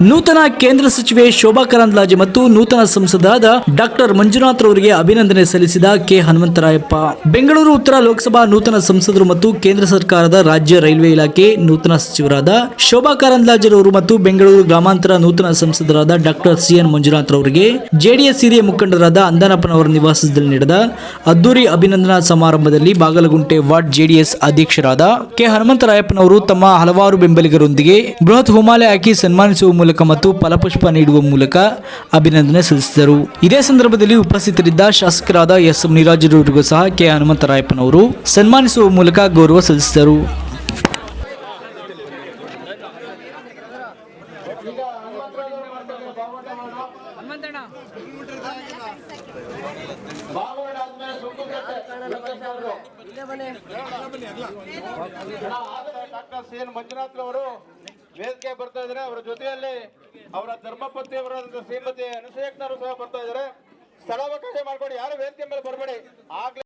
ನೂತನ ಕೇಂದ್ರ ಸಚಿವೆ ಶೋಭಾ ಕರಂದ್ಲಾಜೆ ಮತ್ತು ನೂತನ ಸಂಸದರಾದ ಡಾಕ್ಟರ್ ಮಂಜುನಾಥ್ ರವರಿಗೆ ಅಭಿನಂದನೆ ಸಲ್ಲಿಸಿದ ಕೆ ಹನುಮಂತರಾಯಪ್ಪ. ಬೆಂಗಳೂರು ಉತ್ತರ ಲೋಕಸಭಾ ನೂತನ ಸಂಸದರು ಮತ್ತು ಕೇಂದ್ರ ಸರ್ಕಾರದ ರಾಜ್ಯ ರೈಲ್ವೆ ಇಲಾಖೆ ನೂತನ ಸಚಿವರಾದ ಶೋಭಾ ಕರಂದ್ಲಾಜೆರವರು ಮತ್ತು ಬೆಂಗಳೂರು ಗ್ರಾಮಾಂತರ ನೂತನ ಸಂಸದರಾದ ಡಾಕ್ಟರ್ ಸಿಎನ್ ಮಂಜುನಾಥ್ ರವರಿಗೆ ಜೆಡಿಎಸ್ ಹಿರಿಯ ಮುಖಂಡರಾದ ಅಂದನಪ್ಪನವರ ನಿವಾಸದಲ್ಲಿ ನಡೆದ ಅದ್ದೂರಿ ಅಭಿನಂದನಾ ಸಮಾರಂಭದಲ್ಲಿ ಬಾಗಲಗುಂಟೆ ವಾರ್ಡ್ ಜೆಡಿಎಸ್ ಅಧ್ಯಕ್ಷರಾದ ಕೆ ಹನುಮಂತರಾಯಪ್ಪನವರು ತಮ್ಮ ಹಲವಾರು ಬೆಂಬಲಿಗರೊಂದಿಗೆ ಬೃಹತ್ ಹೋಮಾಲೆ ಹಾಕಿ ಸನ್ಮಾನಿಸುವ ಮತ್ತು ಫಲಪುಷ್ಪ ನೀಡುವ ಮೂಲಕ ಅಭಿನಂದನೆ ಸಲ್ಲಿಸಿದರು. ಇದೇ ಸಂದರ್ಭದಲ್ಲಿ ಉಪಸ್ಥಿತರಿದ್ದ ಶಾಸಕರಾದ ಎಸ್. ನೀರಾಜರವರಿಗೂ ಸಹ ಕೆ. ಹನುಮಂತರಾಯಪ್ಪನವರು ಸನ್ಮಾನಿಸುವ ಮೂಲಕ ಗೌರವ ಸಲ್ಲಿಸಿದರು. ಡಾಕ್ಟರ್ ಸಿ ಎನ್ ಮಂಜುನಾಥ್ ಅವರು ವೇದಿಕೆ ಬರ್ತಾ ಇದ್ದಾರೆ ಅವರ ಜೊತೆಯಲ್ಲಿ ಅವರ ಧರ್ಮಪತ್ನಿಯವರಾದಂತಹ ಶ್ರೀಮತಿ ಅನುಸೂಯಕ್ನವರು ಸಹ ಬರ್ತಾ ಇದ್ದಾರೆ ಸ್ಥಳಾವಕಾಶ ಮಾಡ್ಕೊಡಿ.